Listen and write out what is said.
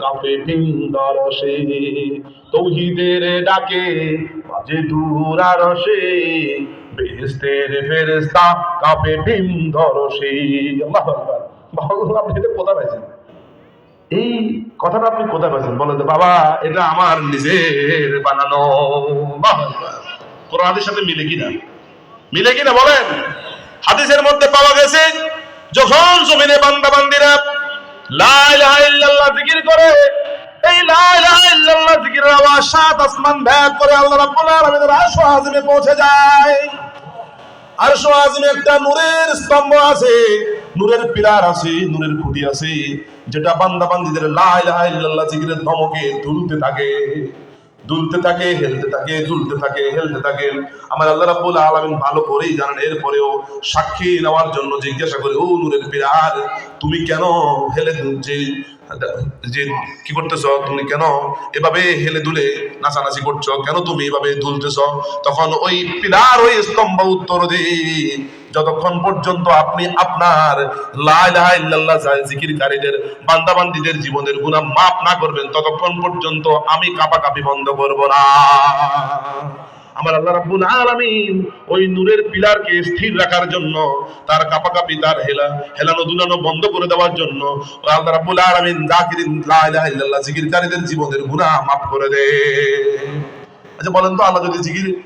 কাঁপে ভিন্দরসে তৌহিদের ডাকে বাজে দূর আরশে বেহেস্তের ফেরেস্তা কাঁপে আকবার। বাবা আপনি এটা কোথায় পাইছেন? এই কথাটা আপনি কোথায় পাইছেন? বলেন বাবা, এটা আমার নিজের বানানো। আল্লাহু। আকবার। কোরআন সাথে মিলে কিনা? মিলে কিনা, বলেন? হাদিসের মধ্যে পাওয়া গেছে, যখন জমিনে বান্দা বান্দিরা লা ইলাহা জিকির সাত আসমান ভেদ করে আল্লাহ রাব্বুল আলামিনের আরশ পৌঁছে যায়। আরশ একটা নূরের স্তম্ভ আছে। নূরের পিলার আছে, নূরের খুঁটি আছে, যেটা বান্দা বান্দিদের লা ইলাহা ইল্লাল্লাহ জিকিরের ধমকে দুলতে থাকে। দুলতে থাকে, হেলতে থাকে, দুলতে থাকে, হেলতে থাকে। আমার আল্লাহ রাব্বুল আলামিন ভালো করেই জানেন। এরপরেও সাক্ষী নেওয়ার জন্য জিজ্ঞাসা করে, ও নূরের পিলার তুমি কেন হেলে যে যে কি করতেছ? তুমি কেন এভাবে হেলে দুলে নাচানাচি করছ? কেন তুমি এভাবে দুলতেছ? তখন ওই পিলার, ওই স্তম্ভ উত্তর দেই যতক্ষণ পর্যন্ত আপনি আপনার জিকিরকারীদের, বান্দাবান্দিদের জীবনের গুনাহ মাফ না করবেন, ততক্ষণ পর্যন্ত আমি কাপাকাপি বন্ধ করব না। আমার আল্লাহ রাব্বুল আলামিন ওই নূরের পিলারকে স্থির রাখার জন্য, তার কাপাকাপি, তার হেলা, হেলানো দুলানো বন্ধ করে দেওয়ার জন্য আল্লাহ রাব্বুল আলামিন জাকিরিন, লা ইলাহা ইল্লাল্লাহ, জিকিরকারীদের জীবনের গুনাহ মাফ করে দেয়। আচ্ছা বলেন তো, আল্লাহ যদি জিকির